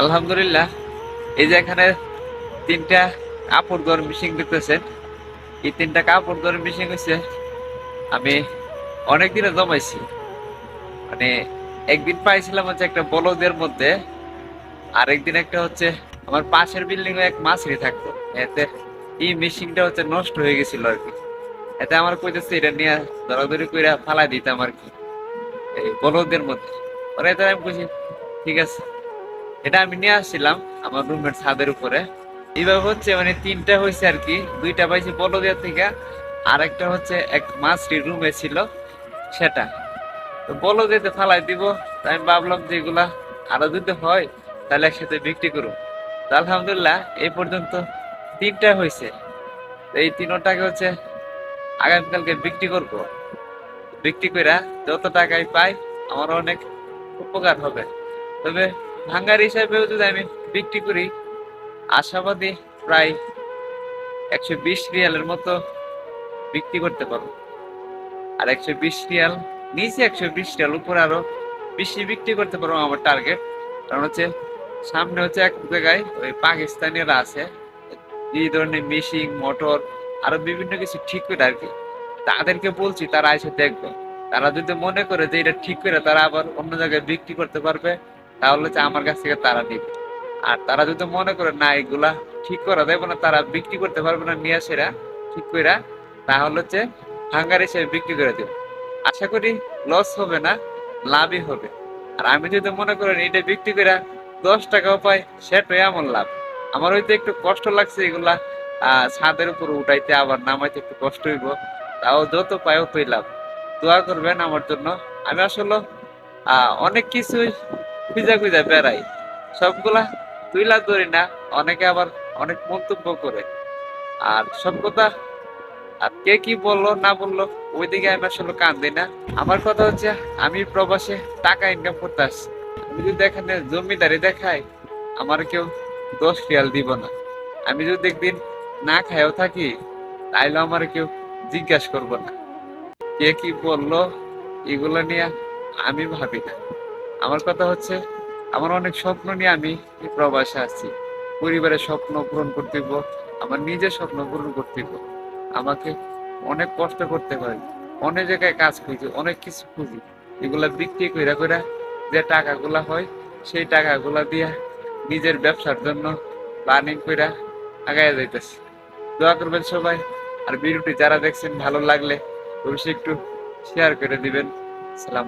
আলহামদুলিল্লাহ। এই যে এখানে তিনটা কাপড় ধোয়ার মেশিন দেখতেছেন এই তিনটা কাপড় ধোয়ার মেশিন হচ্ছে আমি অনেক দিনে জমাইছি। মানে একদিন পাইছিলাম হচ্ছে একটা বলদের মধ্যে আরেকদিন একটা হচ্ছে আমার পাশের বিল্ডিং এক মাছরি থাকতো। এতে এই মেশিনটা হচ্ছে নষ্ট হয়ে গেছিল আর কি। এতে আমার কইতেছে, এটা নিয়ে দরাদরি করে ফালাই দিতাম আর কি। এই বলদের মধ্যে। পরে আমি বুঝি, ঠিক আছে। এটা আমি নিয়ে আসছিলাম আমার রুমের ছাদের উপরে। এইভাবে হচ্ছে মানে তিনটা হয়েছে আর কি। দুইটা পাইছি বলদিয়া থেকে আর একটা হচ্ছে এক মাছটি রুমে ছিল সেটা। তো বলদিয়াতে ফালাই দিব, তাই আমি ভাবলাম যে এগুলা আরও যদি হয়, তাহলে একসাথে বিক্রি করুন তো আলহামদুলিল্লাহ, এই পর্যন্ত তিনটা হয়েছে এই তিনটাকে হচ্ছে আগামীকালকে বিক্রি করব। বিক্রি করে যত টাকাই পাই, আমার অনেক উপকার হবে। তবে ভাঙ্গার হিসাবেও যদি আমি বিক্রি করি, আশাবাদী প্রায় একশো বিশ রিয়ালের মতো বিক্রি করতে পারব। আর একশো বিশ রিয়াল, নিচে একশো বিশ রিয়াল, উপরে আরও বেশি বিক্রি করতে পারব আমার টার্গেট কারণ হচ্ছে সামনে হচ্ছে এক জায়গায় ওই পাকিস্তানিরা আছে এই ধরনের মেশিন মোটর আরও বিভিন্ন কিছু ঠিক করে আর কি। তাদেরকে বলছি, তারা এসে দেখবে। তারা যদি মনে করে যে এটা ঠিক করে তারা আবার অন্য জায়গায় বিক্রি করতে পারবে। তাহলে আমার কাছ থেকে তারা নিবে। আর তারা যদি মনে করে, না, এগুলা ঠিক করা দেবে না, তারা বিক্রি করতে পারবে না নিয়ে আসেরা ঠিক করে তাহলে হচ্ছে হাঙ্গার হিসেবে বিক্রি করে দেবে। আশা করি লস হবে না, লাভই হবে। আর আমি যদি মনে করেন এটা বিক্রি করে দশ টাকাও পাই, সেটাই আমার লাভ। আমার হয়তো একটু কষ্ট লাগছে এগুলা ছাদের উপর উঠাইতে, আবার নামাইতে একটু কষ্ট হইব। তাও যত পাই অতই লাভ। দোয়া করবেন আমার জন্য। আমি আসলে অনেক কিছুই খুঁজা খুঁজা বেড়াই। সবগুলা তুইলা ধরি না, অনেকে আবার অনেক মন্তব্য করে। আর সব কথা, আর কে কি বলল, না বলল, ওইদিকে আমি আসলে কান দিই না। আমার কথা হচ্ছে, আমি প্রবাসে টাকা ইনকাম করতে আসছি। আমি যদি এখানে জমিদারি দেখাই, আমার কেউ দশ রিয়াল দিব না। আমি যদি একদিন না খাইও থাকি, তাইলে আমার কেউ জিজ্ঞাসা করব না। কে কি বলল, এগুলো নিয়ে আমি ভাবি না। আমার কথা হচ্ছে, আমার অনেক স্বপ্ন নিয়ে আমি প্রবাসে আসছি পরিবারের স্বপ্ন পূরণ করতে আমার নিজের স্বপ্ন পূরণ করতে আমাকে অনেক কষ্ট করতে হয়, অনেক জায়গায় কাজ খুঁজি, অনেক কিছু খুঁজি। এগুলা বিক্রি কইরা কইরা যে টাকাগুলা হয়, সেই টাকাগুলা দিয়া নিজের ব্যবসার জন্য প্ল্যানিং কইরা আগায় যাইতেছি। দোয়া করবেন সবাই, আর ভিডিওটি যারা দেখছেন ভালো লাগলে অবশ্যই একটু শেয়ার করে দিবেন। সালাম